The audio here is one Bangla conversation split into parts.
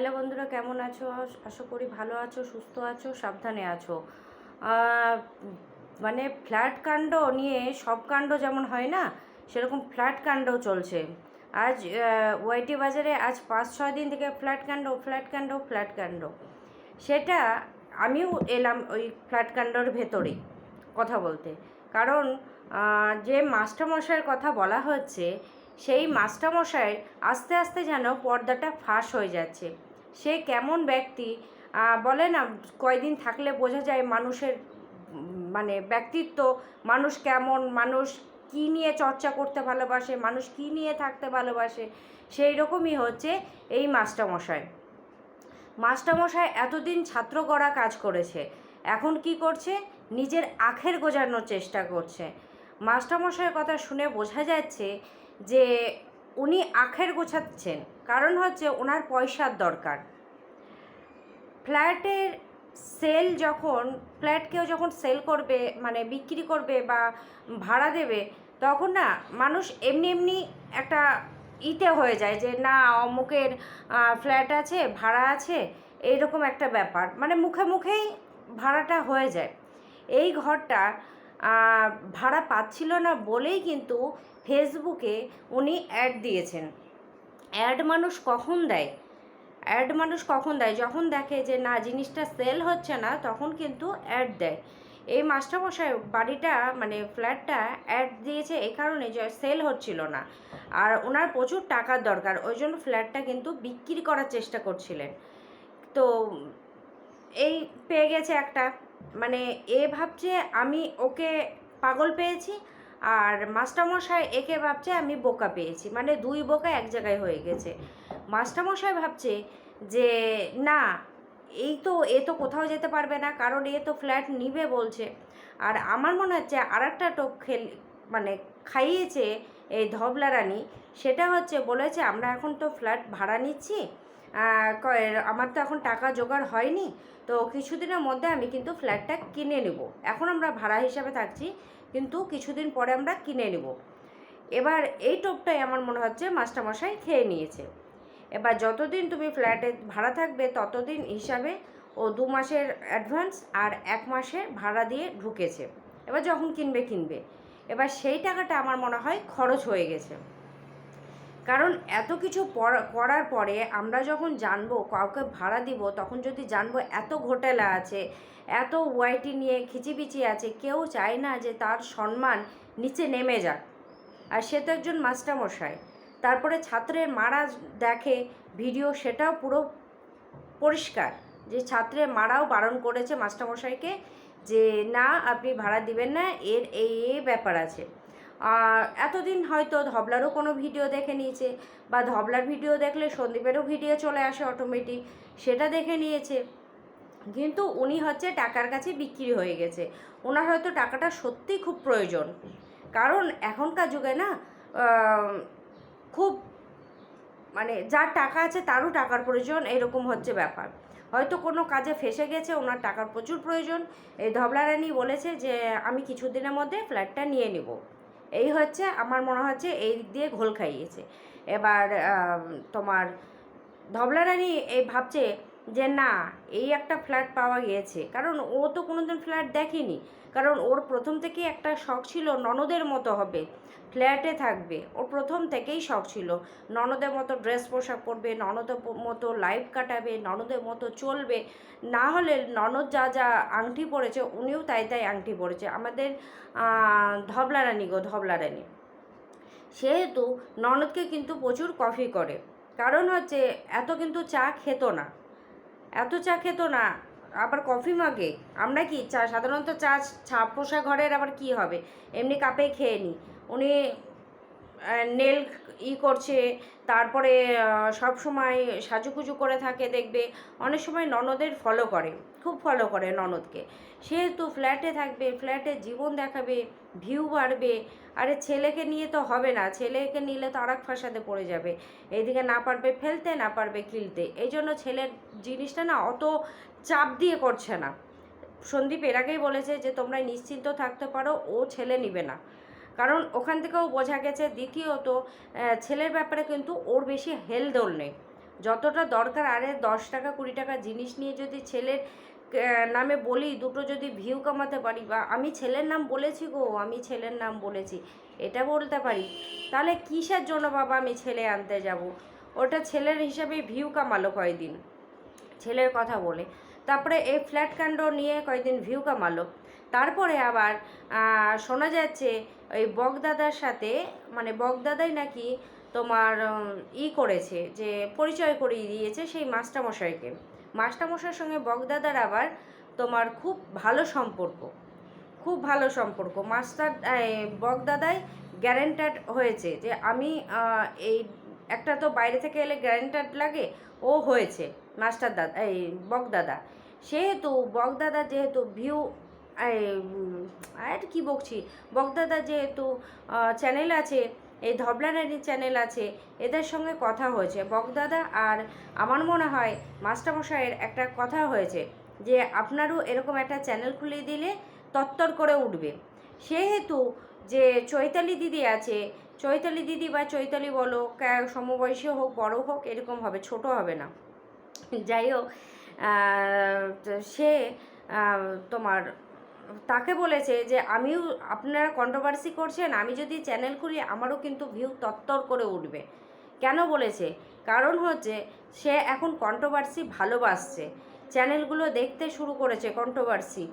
হ্যালো বন্ধুরা, কেমন আছো? আশা করি ভালো আছো, সুস্থ আছো, সাবধানে আছো। মানে ফ্ল্যাট কাণ্ড নিয়ে সব কাণ্ড যেমন হয় না, সেরকম ফ্ল্যাট কাণ্ডও চলছে। আজ ওয়াইটি বাজারে আজ পাঁচ ছয় দিন থেকে ফ্ল্যাট কাণ্ড ফ্ল্যাট কাণ্ড ফ্ল্যাট কাণ্ড। সেটা আমিও এলাম ওই ফ্ল্যাট কাণ্ডর ভেতরেই কথা বলতে। কারণ যে মাস্টারমশাইয়ের কথা বলা হচ্ছে, সেই মাস্টারমশাই আস্তে আস্তে যেন পর্দাটা ফাঁস হয়ে যাচ্ছে। সে কেমন ব্যক্তি? বলে না, কয়দিন থাকলে বোঝা যায় মানুষের মানে ব্যক্তিত্ব, মানুষ কেমন, মানুষ কী নিয়ে চর্চা করতে ভালোবাসে, মানুষ কী নিয়ে থাকতে ভালোবাসে, সেই রকমই হচ্ছে এই মাস্টারমশাই। মাস্টারমশাই এতদিন ছাত্র গড়া কাজ করেছে, এখন কি করছে? নিজের আখের গোজানোর চেষ্টা করছে। মাস্টারমশাইয়ের কথা শুনে বোঝা যাচ্ছে যে উনি আখের গোছাচ্ছেন। কারণ হচ্ছে ওনার পয়সার দরকার। ফ্ল্যাটের সেল যখন, ফ্ল্যাটকেও যখন সেল করবে মানে বিক্রি করবে বা ভাড়া দেবে, তখন না মানুষ এমনি এমনি একটা ইতে হয়ে যায় যে, না, অমুকের ফ্ল্যাট আছে, ভাড়া আছে। এইরকম একটা ব্যাপার। মানে মুখে মুখেই ভাড়াটা হয়ে যায়। এই ঘরটা ভাড়া পাচ্ছিল না বলেই কিন্তু ফেসবুকে উনি অ্যাড দিয়েছেন। অ্যাড মানুষ কখন দেয়? অ্যাড মানুষ কখন দেয়? যখন দেখে যে না, জিনিসটা সেল হচ্ছে না, তখন কিন্তু অ্যাড দেয়। এই মাস্টারমশাই বাড়িটা মানে ফ্ল্যাটটা অ্যাড দিয়েছে এই কারণে যে সেল হচ্ছিল না। আর ওনার প্রচুর টাকার দরকার, ওই জন্য ফ্ল্যাটটা কিন্তু বিক্রি করার চেষ্টা করছিলেন। তো এই পেয়ে গেছে একটা মানে এ ভাবছে আমি ওকে পাগল পেয়েছি আর মাস্টারমশাই একে ভাবছে আমি বোকা পেয়েছি। মানে দুই বোকা এক জায়গায় হয়ে গেছে। মাস্টারমশাই ভাবছে যে, না, এই তো, এ তো কোথাও যেতে পারবে না, কারণ এ তো ফ্ল্যাট নিবে বলছে। আর আমার মনে হচ্ছে আর একটা টোপ খেল মানে খাইয়েছে এই ধবলা রানী সেটা হচ্ছে বলেছে, আমরা এখন তো ফ্ল্যাট ভাড়া নিচ্ছি আমার তো এখন টাকা জোগাড় হয়নি, তো কিছুদিনের মধ্যে আমি কিন্তু ফ্ল্যাটটা কিনে নেব। এখন আমরা ভাড়া হিসাবে থাকছি কিন্তু কিছুদিন পরে আমরা কিনে নেব। এবার এই টোপটাই আমার মনে হচ্ছে মাস্টারমশাই খেয়ে নিয়েছে। এবার যতদিন তুমি ফ্ল্যাটে ভাড়া থাকবে ততদিন হিসাবে ও দু মাসের অ্যাডভান্স আর এক মাসের ভাড়া দিয়ে ঢুকেছে। এবার যখন কিনবে কিনবে। এবার সেই টাকাটা আমার মনে হয় খরচ হয়ে গেছে। কারণ এত কিছু করার পরে আমরা যখন জানব, কাউকে ভাড়া দিব, তখন যদি জানব এত ঘোটালা আছে, এত ওয়াইটি নিয়ে খিচিবিচি আছে, কেউ চায় না যে তার সম্মান নিচে নেমে যাক। আর সে তো একজন মাস্টারমশাই। তারপরে ছাত্রের মারা দেখে ভিডিও, সেটাও পুরো পরিষ্কার যে ছাত্রের মারাও বারণ করেছে মাস্টারমশাইকে যে, না, আপনি ভাড়া দিবেন না, এর এই ব্যাপার আছে। এতদিন হয়তো ধবলারও কোনো ভিডিও দেখে নিয়েছে বা ধবলার ভিডিও দেখলে সন্দীপেরও ভিডিও চলে আসে অটোমেটিক সেটা দেখে নিয়েছে। কিন্তু উনি হচ্ছে টাকার কাছে বিক্রি হয়ে গেছে। ওনার হয়তো টাকাটা সত্যিই খুব প্রয়োজন। কারণ এখনকার যুগে না খুব মানে যার টাকা আছে তারও টাকার প্রয়োজন, এরকম হচ্ছে ব্যাপার। হয়তো কোনো কাজে ফেসে গেছে, ওনার টাকার প্রচুর প্রয়োজন। এই ধবলা রানী বলেছে যে, আমি কিছুদিনের মধ্যে ফ্ল্যাটটা নিয়ে নিব। এই হচ্ছে আমার মনে হচ্ছে এই দিক দিয়ে ঘোল খাইয়েছে। এবার তোমার ধবলা রানী এই ভাবছে যে না, এই একটা ফ্ল্যাট পাওয়া গিয়েছে। কারণ ও তো কোনোদিন ফ্ল্যাট দেখেনি। কারণ ওর প্রথম থেকেই একটা শখ ছিল ননদের মতো হবে। ফ্ল্যাটে থাকবে। ওর প্রথম থেকেই শখ ছিল। ননদের মতো ড্রেস পোশাক পরবে, ননদের মতো লাইফ কাটাবে, ননদের মতো চলবে। না হলে ননদ যা যা আংটি পরেছে, উনিও তাই তাই আংটি পরেছে। আমাদের ধবলা রানী গো, ধবলা রানী। সেহেতু ননদকে কিন্তু প্রচুর কফি করে। কারণ হচ্ছে, এত কিন্তু চা খেত না। এত চা খেত না। আবার কফি মাগে? আমরা কি চা? সাধারণত চা ছাপ পোষা ঘরের আবার কি হবে? এমনি কাপে খেয়ে নিই উনি নেল ই করছে, তারপরে সব সময় সাজুকুজু করে থাকে দেখবে, অনেক সময় ননদের ফলো করে, খুব ফলো করে ননদকে। সেহেতু ফ্ল্যাটে থাকবে ফ্ল্যাটে জীবন দেখাবে ভিউ বাড়বে, আরে ছেলেকে নিয়ে তো হবে না, ছেলেকে নিলে তো আর এক ফাঁসাতে পড়ে যাবে। এইদিকে না পারবে ফেলতে, না পারবে কিলতে। এই জন্য ছেলের জিনিসটা না অত চাপ দিয়ে করছে না। সন্দীপ এর আগেই বলেছে যে তোমরা নিশ্চিন্ত থাকতে পারো, ও ছেলে নিবে না। কারণ ওখান থেকেও বোঝা গেছে দ্বিতীয়ত ছেলের ব্যাপারে কিন্তু ওর বেশি হেলদোল নেই। যতটা দরকার, আরে দশ টাকা, কুড়ি টাকা জিনিস নিয়ে যদি ছেলের নামে বলি, দুটো যদি ভিউ কামাতে পারি বা আমি ছেলের নাম বলেছি গো, আমি ছেলের নাম বলেছি, এটা বলতে পারি। তাহলে কিসের জন্য বাবা আমি ছেলে আনতে যাব? ওটা ছেলের হিসাবে ভিউ কামালো কয়দিন? ছেলের কথা বলে। তারপরে এই ফ্ল্যাট কাণ্ড নিয়ে কয়েকদিন ভিউ কামালো? তারপরে আবার শোনা যাচ্ছে ওই বগদাদার সাথে মানে বগদাদাই নাকি তোমার ই করেছে যে পরিচয় করিয়ে দিয়েছে সেই মাস্টারমশাইকে। মাস্টারমশাইয়ের সঙ্গে বগদাদার আবার তোমার খুব ভালো সম্পর্ক, খুব ভালো সম্পর্ক। মাস্টার বগদাদাই গ্যারেন্টাড হয়েছে যে আমি এই একটা তো বাইরে থেকে এলে গ্যারেন্টাড লাগে, ও হয়েছে মাস্টার দাদা এই বগদাদা। সেহেতু বগদাদা যেহেতু ভিউ আর কি বকছি? বগদাদা যেহেতু চ্যানেল আছে, এই ধবলা ধবলানারি চ্যানেল আছে, এদের সঙ্গে কথা হয়েছে। বগদাদা আর আমার মনে হয় মাস্টারমশাইয়ের একটা কথা হয়েছে যে, আপনারও এরকম একটা চ্যানেল খুলে দিলে তত্তর করে উঠবে। সেহেতু যে চৈতালি দিদি আছে, চৈতালি দিদি বা চৈতালি বলো সমবয়সী হোক, বড় হোক, এরকম হবে, ছোট হবে না। যাই হোক সে তোমার বলেছে যে আমিও আপনারা কন্ট্রোভার্সি করছেন, আমি যদি চ্যানেল খুলি, আমারও কিন্তু ভিউ তত্তর করে উঠবে। কেন বলেছে? কারণ হচ্ছে, সে এখন কন্ট্রোভার্সি ভালোবাসছে। চ্যানেলগুলো দেখতে শুরু করেছে কন্ট্রোভার্সি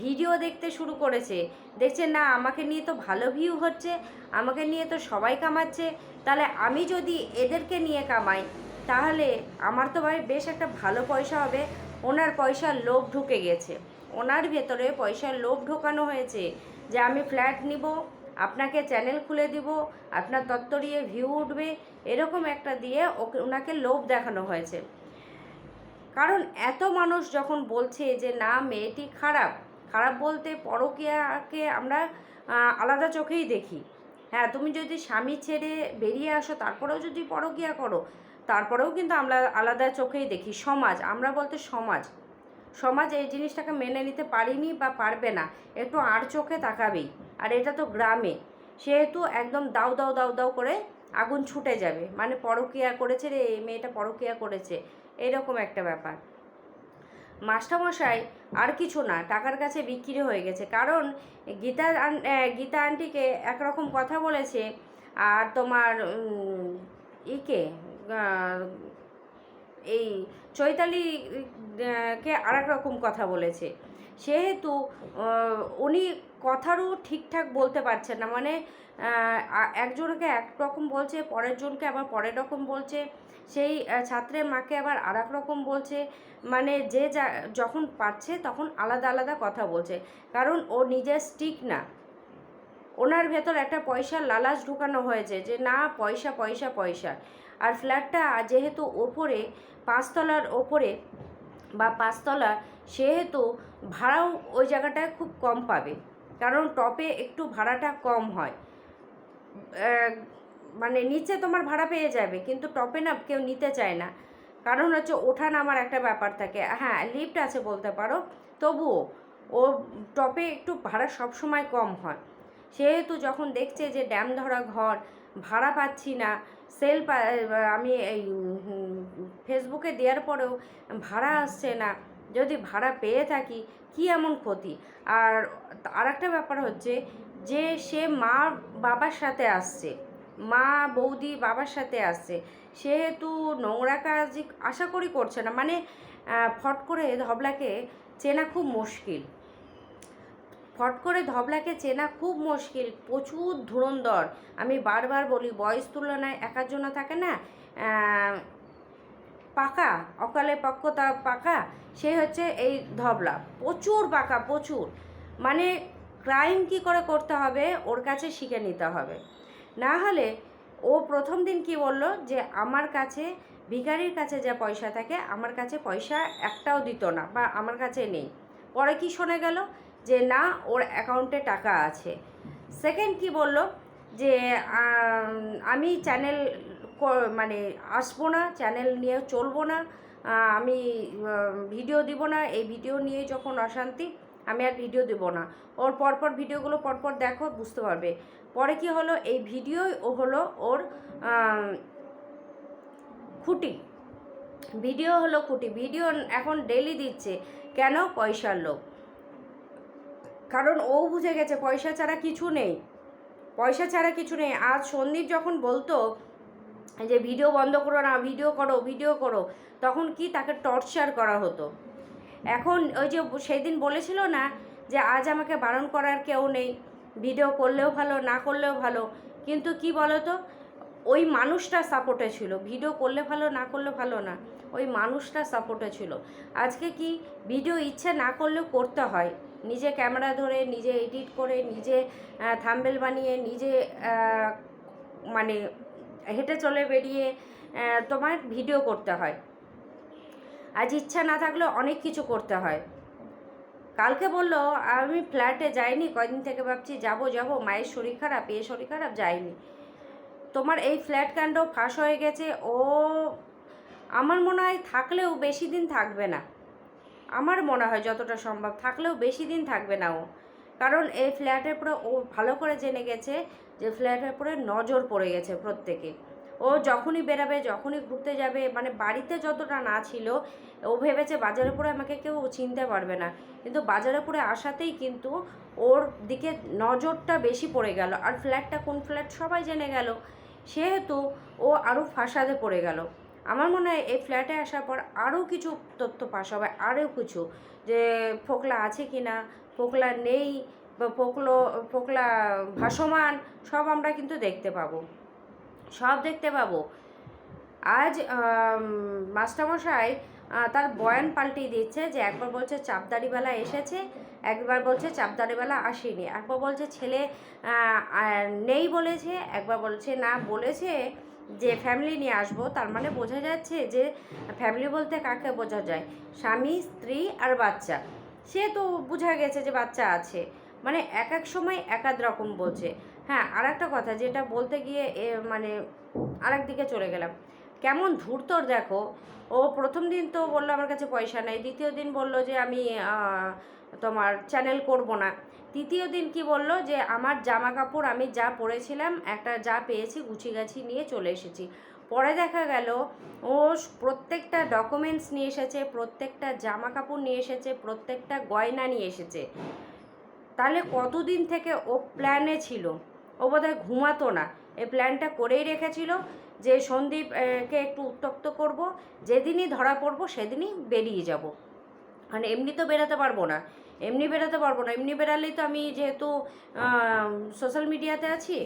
ভিডিও দেখতে শুরু করেছে। দেখছে, না, আমাকে নিয়ে তো ভালো ভিউ হচ্ছে, আমাকে নিয়ে তো সবাই কামাচ্ছে। তাহলে আমি যদি এদেরকে নিয়ে কামাই, তাহলে আমার তো ভাই বেশ একটা ভালো পয়সা হবে, ওনার পয়সার লোভ ঢুকে গেছে। ওনার ভেতরে পয়সার লোভ ঢোকানো হয়েছে যে আমি ফ্ল্যাট নিব, আপনাকে চ্যানেল খুলে দিব, আপনার তত্তরিয়ে ভিউ উঠবে, এরকম একটা দিয়ে ওকে, ওনাকে লোভ দেখানো হয়েছে। কারণ এত মানুষ যখন বলছে যে না, মেয়েটি খারাপ খারাপ বলতে পরকীয়াকে আমরা আলাদা চোখেই দেখি। হ্যাঁ তুমি যদি স্বামী ছেড়ে বেরিয়ে আসো, তারপরেও যদি পরকীয়া করো, তারপরেও কিন্তু আমরা আলাদা চোখেই দেখি। সমাজ, আমরা বলতে সমাজ। সমাজ এই জিনিসটাকে মেনে নিতে পারিনি বা পারবে না, একটু আর চোখে তাকাবেই। আর এটা তো গ্রামে, সেহেতু একদম দাও দাও দাও দাও করে আগুন ছুটে যাবে। মানে পরকীয়া করেছে রে, এই মেয়েটা পরকীয়া করেছে, এরকম একটা ব্যাপার। মাস্টারমশাই, আর কিছু না, টাকার কাছে বিক্রি হয়ে গেছে। কারণ গীতা গীতা আন্টিকে একরকম কথা বলেছে, আর তোমার ইকে এই চৈতালি কে আর রকম কথা বলেছে। সেহেতু উনি কথারও ঠিকঠাক বলতে পারছেন না। মানে একজনকে এক রকম বলছে, পরের জনকে আবার পরের রকম বলছে। সেই ছাত্রের মাকে আবার আর রকম বলছে। মানে যে যা, যখন পারছে তখন আলাদা আলাদা কথা বলছে। কারণ ও নিজের স্টিক না। ওনার ভেতর একটা পয়সার লালাচ ঢুকানো হয়েছে যে, না, পয়সা পয়সা পয়সা। আর ফ্ল্যাটটা যেহেতু ওপরে, পাঁচতলার ওপরে বা পাঁচতলা, সেহেতু ভাড়াও ওই জায়গাটায় খুব কম পাবে। কারণ টপে একটু ভাড়াটা কম হয়। মানে নিচে তোমার ভাড়া পেয়ে যাবে, কিন্তু টপে না কেউ নিতে চায় না। কারণ হচ্ছে ওঠা নামার একটা ব্যাপার থাকে। হ্যাঁ লিফট আছে বলতে পারো। তবুও ও টপে একটু ভাড়া সবসময় কম হয়। সেহেতু যখন দেখছে যে ড্যাম ধরা ঘর, ভাড়া পাচ্ছি না সেল আমি এই ফেসবুকে দেওয়ার পরেও ভাড়া আসছে না। যদি ভাড়া পেয়ে থাকি, কি এমন ক্ষতি? আর আর একটা ব্যাপার হচ্ছে যে সে মা বাবার সাথে আসছে, মা বৌদি বাবার সাথে আসছে, সেহেতু নোংরা কাজ আশা করি করছে না। মানে ফট করে ধবলাকে চেনা খুব মুশকিল। ফট করে ধবলাকে চেনা খুব মুশকিল, প্রচুর ধুরন্ধর। আমি বারবার বলি, বয়স তুলনায় একার জন্য থাকে না। পাকা, অকালে পক্কতা পাকা, সে হচ্ছে এই ধবলা। প্রচুর পাকা, প্রচুর। মানে ক্রাইম কি করে করতে হবে, ওর কাছে শিখে নিতে হবে। না হলে ও প্রথম দিন কি বলল যে, আমার কাছে, ভিখারির কাছে যা পয়সা থাকে, আমার কাছে পয়সা একটাও দিত না বা আমার কাছে নেই। পরে কি শোনা গেল? যে না, ওর অ্যাকাউন্টে টাকা আছে। সেকেন্ড কি বলল? যে, আমি চ্যানেল মানে আসব না চ্যানেল নিয়ে চলবো না আমি ভিডিও দিব না, এই ভিডিও নিয়ে যখন অশান্তি, আমি আর ভিডিও দেবো না। ওর পরপর ভিডিওগুলো পরপর দেখো, বুঝতে পারবে। পরে কি হলো? এই ভিডিওই ও হলো ওর খুঁটি। ভিডিও হলো কুটি ভিডিও এখন ডেলি দিচ্ছে। কেন? পয়সার লোভ। কারণ ও বুঝে গেছে পয়সা ছাড়া কিছু নেই। পয়সা ছাড়া কিছু নেই। আজ সন্দীপ যখন বলতো যে, ভিডিও বন্ধ করো না, ভিডিও করো ভিডিও করো, তখন কি তাকে টর্চার করা হতো? এখন ওই যে সেদিন বলেছিল না যে, আজ আমাকে বারণ করার কেউ নেই। ভিডিও করলেও ভালো, না করলেও ভালো। কিন্তু কি বলো তো ওই মানুষটা সাপোর্টে ছিল। ভিডিও করলে ভালো, না করলে ভালো না। ওই মানুষটা সাপোর্টে ছিল। আজকে কি ভিডিও ইচ্ছে না করলেও করতে হয়? নিজে ক্যামেরা ধরে, নিজে এডিট করে, নিজে থাম্বেল বানিয়ে, নিজে মানে হেঁটে চলে বেরিয়ে তোমার ভিডিও করতে হয়। আজ ইচ্ছা না থাকলে অনেক কিছু করতে হয়। কালকে বলল, আমি ফ্ল্যাটে যাইনি, কয়দিন থেকে ভাবছি যাব যাব, মায়ের শরীর খারাপ, এ শরীর খারাপ, যাইনি। তোমার এই ফ্ল্যাট কাণ্ড ফাঁস হয়ে গেছে, ও, আমার মনে হয় থাকলেও বেশি দিন থাকবে না। আমার মনে হয় যতটা সম্ভব, থাকলেও বেশি দিন থাকবে না ও। কারণ এই ফ্ল্যাটের পরে, ও ভালো করে জেনে গেছে যে ফ্ল্যাটের পরে নজর পড়ে গেছে প্রত্যেকে। ও যখনই বেরাবে, যখনই ঘুরতে যাবে মানে বাড়িতে যতটা না ছিল, ও ভেবেছে বাজারে পরে আমাকে কেউ চিনতে পারবে না। কিন্তু বাজারে পরে আসাতেই কিন্তু ওর দিকে নজরটা বেশি পড়ে গেল। আর ফ্ল্যাটটা কোন ফ্ল্যাট সবাই জেনে গেল। সেহেতু ও আরও ফাঁসাদে পড়ে গেল। আমার মনে হয় এই ফ্ল্যাটে আসার পর আরও কিছু তথ্য পাস হবে, আরও কিছু যে ফোকলা আছে কি না, ফোকলা নেই বা ফোকলো, ফোকলা ভাসমান সব আমরা কিন্তু দেখতে পাবো। সব দেখতে পাবো। আজ মাস্টারমশাই তার বয়ান পাল্টিয়ে দিচ্ছে যে একবার বলছে চাপদাড়িবেলা এসেছে, একবার বলছে চাপদাড়িবেলা আসেনি। একবার বলছে ছেলে নেই বলেছে, একবার বলছে না বলেছে যে ফ্যামিলি নিয়ে আসব, তার মানে বোঝা যাচ্ছে যে ফ্যামিলি বলতে কাকে বোঝা যায়? স্বামী, স্ত্রী আর বাচ্চা। সে তো বোঝা গেছে যে বাচ্চা আছে। মানে এক এক সময় এক এক রকম বলছে। হ্যাঁ আর একটা কথা যেটা বলতে গিয়ে এ মানে আরেক দিকে চলে গেলাম। কেমন ধূর্তর দেখো। ও প্রথম দিন তো বলল আমার কাছে পয়সা নেই, দ্বিতীয় দিন বলল যে আমি তোমার চ্যানেল করব না। তৃতীয় দিন কি বলল? যে আমার জামা কাপড় আমি যা পরেছিলাম, একটা যা পেয়েছি গুছি গাছি নিয়ে চলে এসেছি। পরে দেখা গেল, ও প্রত্যেকটা ডকুমেন্টস নিয়ে এসেছে, প্রত্যেকটা জামা কাপড় নিয়ে এসেছে, প্রত্যেকটা গয়না নিয়ে এসেছে। তাহলে কতদিন থেকে ও প্ল্যানে ছিল? ও বোধহয় ঘুমাতো না। এই প্ল্যানটা করেই রেখেছিল যে সন্দীপকে একটু উত্তক্ত করব, যেদিনই ধরা পড়ব, সেদিনই বেরিয়ে যাব। মানে এমনি তো বেরোতে পারব না। এমনি বেরোতে পারব না। এমনি বেরালেই তো আমি যেহেতু সোশ্যাল মিডিয়াতে আছি,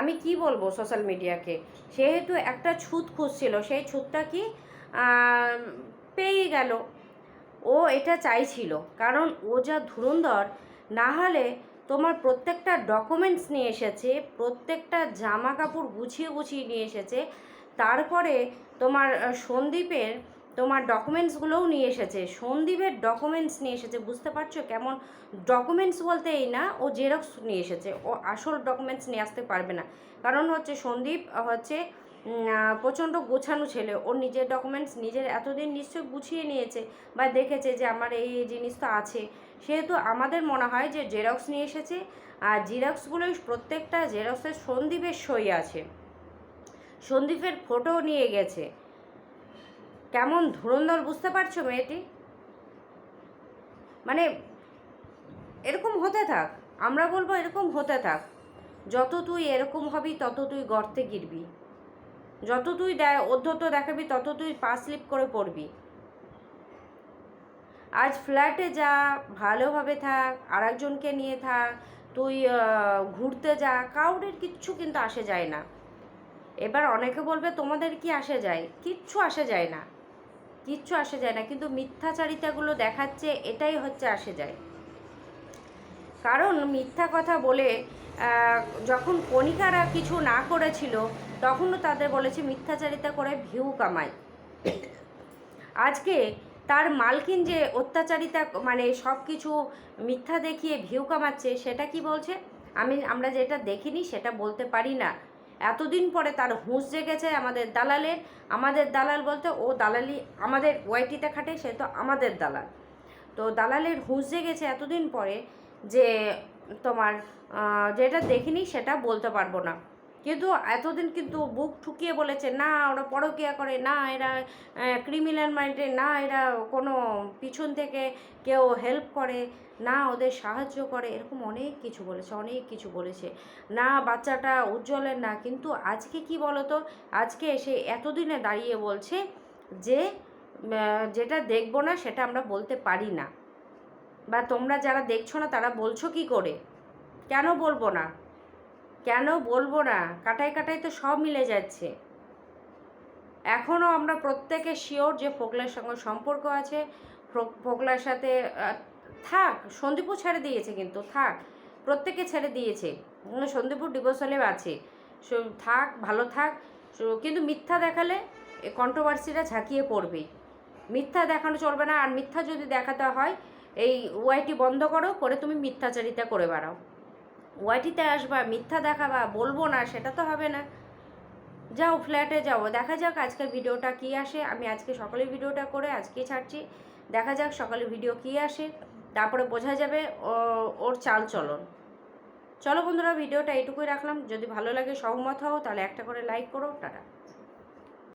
আমি কি বলব সোশ্যাল মিডিয়াকে সেহেতু একটা ছুত খুঁজছিল। সেই ছুতটা কি পেয়ে গেল। ও এটা চাইছিল। কারণ ও যা ধুরন্ধর, না হলে তোমার প্রত্যেকটা ডকুমেন্টস নিয়ে এসেছে, প্রত্যেকটা জামা কাপড় গুছিয়ে গুছিয়ে নিয়ে এসেছে, তারপরে তোমার সন্দীপের তোমার ডকুমেন্টসগুলোও নিয়ে এসেছে। সন্দীপের ডকুমেন্টস নিয়ে এসেছে, বুঝতে পারছ? কেমন ডকুমেন্টস বলতে এই না, ও জেরক্স নিয়ে এসেছে। ও আসল ডকুমেন্টস নিয়ে আসতে পারবে না। কারণ হচ্ছে সন্দীপ হচ্ছে প্রচণ্ড গোছানো ছেলে। ওর নিজের ডকুমেন্টস নিজের এতদিন নিশ্চয়ই গুছিয়ে নিয়েছে বা দেখেছে যে আমার এই জিনিস তো আছে। সেহেতু আমাদের মনে হয় যে জেরক্স নিয়ে এসেছে, আর জেরক্সগুলোই প্রত্যেকটা জেরক্সের সন্দীপের সই আছে। সন্দীপের ফটো নিয়ে গেছে। কেমন ধুরন্ধর বুঝতে পারছ মেয়েটি? মানে এরকম হতে থাক, আমরা বলব এরকম হতে থাক, যত তুই এরকম হবি তত তুই গর্তে গিরবি। যত তুই অধ্যত্ত দেখাবি তত তুই পা স্লিপ করে পড়বি। আজ ফ্ল্যাটে যা, ভালোভাবে থাক আর একজনকে নিয়ে থাক, তুই ঘুরতে যা, কাউরের কিচ্ছু কিন্তু আসে যায় না। এবার অনেকে বলবে, তোমাদের কি আসে যায়? কিচ্ছু আসে যায় না। কিচ্ছু আসে যায় না, কিন্তু মিথ্যাচারিতাগুলো দেখাচ্ছে, এটাই হচ্ছে আসে যায়। কারণ মিথ্যা কথা বলে যখন কণিকারা কিছু না করেছিল, তখনও তাদের বলেছে মিথ্যাচারিতা করে ভিউ কামায় আজকে তার মালকিন যে অত্যাচারিতা মানে সব কিছু মিথ্যা দেখিয়ে ভিউ কামাচ্ছে, সেটা কি বলছে? আমি, আমরা যেটা দেখিনি, সেটা বলতে পারি না। এতদিন পরে তার হুঁশ জেগেছে আমাদের দালালের। আমাদের দালাল বলতে ও দালালি আমাদের ওয়াইটিতে খাটে, সে তো আমাদের দালাল। তো দালালের হুঁশ জেগেছে এতদিন পরে যে তোমার যেটা দেখিনি সেটা বলতে পারব না। কিন্তু এতদিন কিন্তু বুক ঠুকিয়ে বলেছে, না, ওরা পরকিয়া করে, না, এরা ক্রিমিনাল মাইন্ডে না, এরা কোনো পিছন থেকে কেউ হেল্প করে, না, ওদের সাহায্য করে, এরকম অনেক কিছু বলেছে, অনেক কিছু বলেছে। না, বাচ্চাটা উজ্জ্বলের না, কিন্তু আজকে কি বলতো? আজকে এসে এতদিনে দাঁড়িয়ে বলছে যে যেটা দেখব না, সেটা আমরা বলতে পারি না। বা তোমরা যারা দেখছ না, তারা বলছো কি করে? কেন বলব না? কেন বলব না? কাটায় কাটায় তো সব মিলে যাচ্ছে। এখনও আমরা প্রত্যেকে শিওর যে ফোকলার সঙ্গে সম্পর্ক আছে। ফোক- ফোকলার সাথে থাক, সন্দীপও ছেড়ে দিয়েছে কিন্তু, থাক, প্রত্যেকে ছেড়ে দিয়েছে। সন্দীপুর ডিভোর্সালে আছে। থাক, ভালো থাক। কিন্তু মিথ্যা দেখালে কন্ট্রোভার্সিটা ঝাঁকিয়ে পড়বে। মিথ্যা দেখানো চলবে না। আর মিথ্যা যদি দেখাতে হয়, এই ওয়াইটি বন্ধ করো, করে তুমি মিথ্যাচারিতা করে বেড়াও। ওয়াইটিতে আসবা, মিথ্যা দেখাবা, বলব না, সেটা তো হবে না। যাও ফ্ল্যাটে যাও, দেখা যাক আজকের ভিডিওটা কি আসে। আমি আজকে সকালে ভিডিওটা করে আজকে ছাড়ছি। দেখা যাক সকালে ভিডিও কি আসে। তারপরে বোঝা যাবে ওর চাল চলন চলো বন্ধুরা, ভিডিওটা এইটুকুই রাখলাম। যদি ভালো লাগে, সহমত হও, তাহলে একটা করে লাইক করো। টাটা।